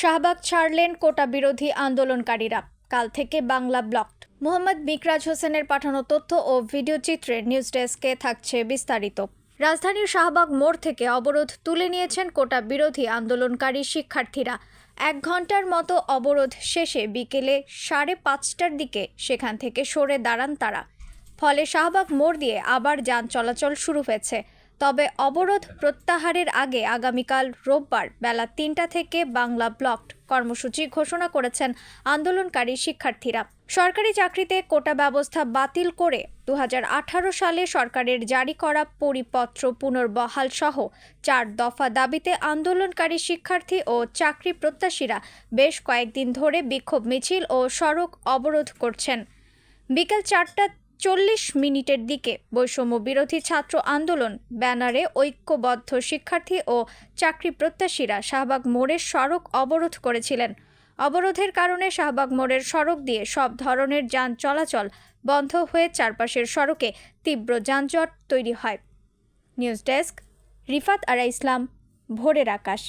শাহবাগ ছাড়লেন কোটা বিরোধী আন্দোলনকারীরা। কাল থেকে বাংলা ব্লকড মোহাম্মদ মিকরাজ হোসেনের পাঠানো তথ্য ও ভিডিও চিত্রে নিউজ ডেস্কে থাকছে বিস্তারিত। রাজধানীর শাহবাগ মোড় থেকে অবরোধ তুলে নিয়েছেন কোটা বিরোধী আন্দোলনকারী শিক্ষার্থীরা। এক ঘণ্টার মতো অবরোধ শেষে বিকেলে সাড়ে পাঁচটার দিকে সেখান থেকে সরে দাঁড়ান তারা। ফলে শাহবাগ মোড় দিয়ে আবার যান চলাচল শুরু হয়েছে। তবে অবরোধ প্রত্যাহারের আগে আগামীকাল রোববার বেলা তিনটা থেকে বাংলা ব্লকড কর্মসূচি ঘোষণা করেছেন আন্দোলনকারী শিক্ষার্থীরা। সরকারি চাকরিতে কোটা ব্যবস্থা বাতিল করে দু হাজার আঠারো সালে সরকারের জারি করা পরিপত্র পুনর্বহাল সহ চার দফা দাবিতে আন্দোলনকারী শিক্ষার্থী ও চাকরি প্রত্যাশীরা বেশ কয়েকদিন ধরে বিক্ষোভ মিছিল ও সড়ক অবরোধ করছেন। বিকেল চারটা চল্লিশ মিনিটের দিকে বৈষম্য বিরোধী ছাত্র আন্দোলন, ব্যানারে ঐক্যবদ্ধ শিক্ষার্থী ও চাকরি প্রত্যাশীরা শাহবাগ মোড়ের সড়ক অবরোধ করেছিলেন। অবরোধের কারণে শাহবাগ মোড়ের সড়ক দিয়ে সব ধরনের যান চলাচল বন্ধ হয়ে চারপাশের সড়কে তীব্র যানজট তৈরি হয়। News desk, Rifat Ara Islam, Bhorer Akash.